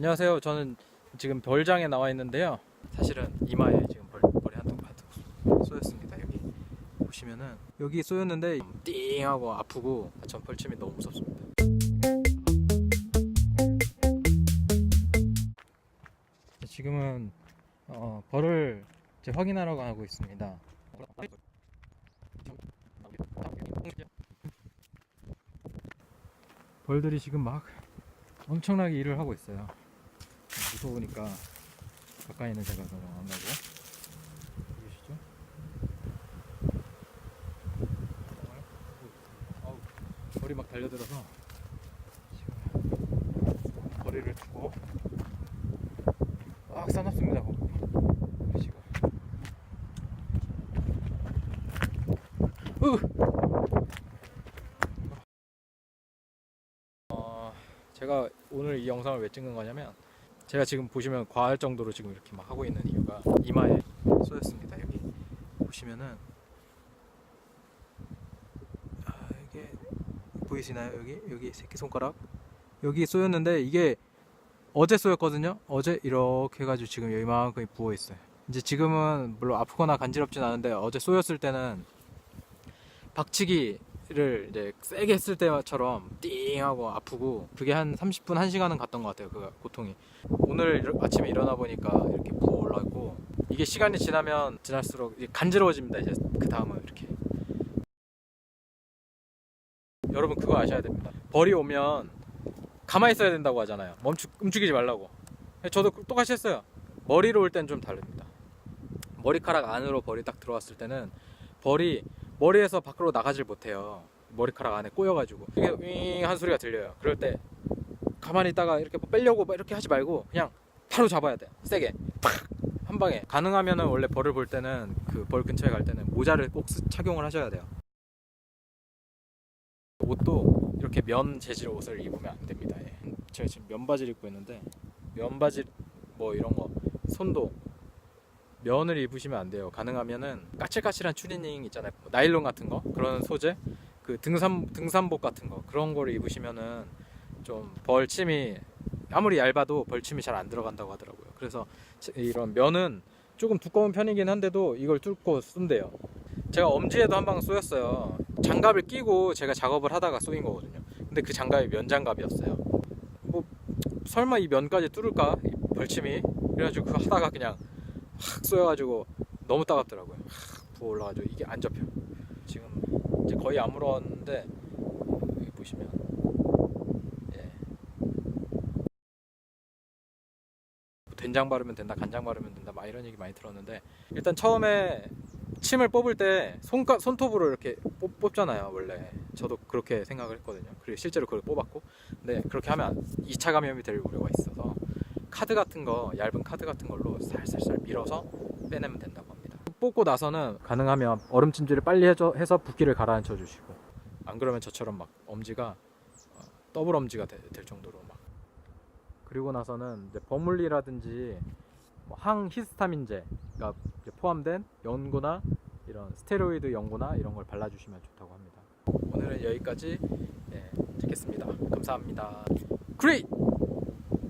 안녕하세요. 저는 지금 별장에 나와 있는데요. 사실은 이마에 지금 벌, 벌이 한두 한두 쏘였습니다. 여기 보시면은 여기 쏘였는데 띵 하고 아프고 전 벌침이 너무 무섭습니다. 지금은 어, 벌을 이제 확인하러 가고 있습니다. 벌들이 지금 막 엄청나게 일을 하고 있어요. 무서우니까 가까이 있는 제가 그럼 안 가고 보이시죠? 벌이 막 달려들어서 지금 거리를 두고 막 싸놨습니다. 어, 제가 오늘 이 영상을 왜 찍는 거냐면 제가 지금 보시면 과할 정도로 지금 이렇게 막 하고 있는 이유가 이마에 쏘였습니다. 여기 보시면은 아, 이게 보이시나요? 여기 여기 새끼 손가락 여기 쏘였는데 이게 어제 쏘였거든요. 어제 이렇게 해가지고 지금 여기만큼 부어 있어요. 이제 지금은 물론 아프거나 간지럽진 않은데 어제 쏘였을 때는 박치기 를 이제 세게 했을 때처럼 띵 하고 아프고 그게 한 30분 1시간은 갔던 것 같아요. 그 고통이. 오늘 일- 아침에 일어나 보니까 이렇게 부어 올라있고 이게 시간이 지나면 지날수록 이제 간지러워집니다. 이제 그 다음은 이렇게. 여러분 그거 아셔야 됩니다. 벌이 오면 가만히 있어야 된다고 하잖아요. 멈추 움직이지 말라고. 저도 똑같이 했어요. 머리로 올 땐 좀 다릅니다. 머리카락 안으로 벌이 딱 들어왔을 때는 벌이 머리에서 밖으로 나가질 못해요. 머리카락 안에 꼬여가지고 이게 윙한 소리가 들려요. 그럴 때 가만히 있다가 이렇게 뭐 빼려고 막 이렇게 하지 말고 그냥 바로 잡아야 돼. 세게 팍 한 방에. 가능하면은 원래 벌을 볼 때는 그 벌 근처에 갈 때는 모자를 꼭 쓰- 착용을 하셔야 돼요. 옷도 이렇게 면 재질 옷을 입으면 안 됩니다. 예. 제가 지금 면 바지를 입고 있는데 면 바지 뭐 이런 거 손도 면을 입으시면 안 돼요. 가능하면은 까칠까칠한 추리닝 있잖아요. 뭐 나일론 같은 거 그런 소재, 그 등산 등산복 같은 거 그런 거를 입으시면은 좀 벌침이 아무리 얇아도 벌침이 잘 안 들어간다고 하더라고요. 그래서 제- 이런 면은 조금 두꺼운 편이긴 한데도 이걸 뚫고 쓴대요. 제가 엄지에도 한 방 쏘였어요. 장갑을 끼고 제가 작업을 하다가 쏘인 거거든요. 근데 그 장갑이 면 장갑이었어요. 뭐 설마 이 면까지 뚫을까? 이 벌침이 그래가지고 하다가 그냥 확 쏘여가지고 너무 따갑더라고요. 확 부어 올라가지고 이게 안 접혀. 지금 이제 거의 안 물었는데 여기 보시면 예. 뭐 된장 바르면 된다, 간장 바르면 된다, 막 이런 얘기 많이 들었는데 일단 처음에 침을 뽑을 때 손가, 손톱으로 이렇게 뽑, 뽑잖아요 원래 저도 그렇게 생각을 했거든요 그리고 실제로 그걸 뽑았고 근데 그렇게 하면 2차 감염이 될 우려가 있어서 카드 같은 거 얇은 카드 같은 걸로 살살살 밀어서 빼내면 된다고 합니다 뽑고 나서는 가능하면 얼음 찜질을 빨리 해줘, 해서 붓기를 가라앉혀 주시고 안 그러면 저처럼 막 엄지가 어, 더블 엄지가 되- 될 정도로 막 그리고 나서는 버물리라든지 뭐 항히스타민제가 포함된 연고나 이런 스테로이드 연고나 이런 걸 발라주시면 좋다고 합니다. 오늘은 여기까지 예, 찍겠습니다. 감사합니다. 그레이!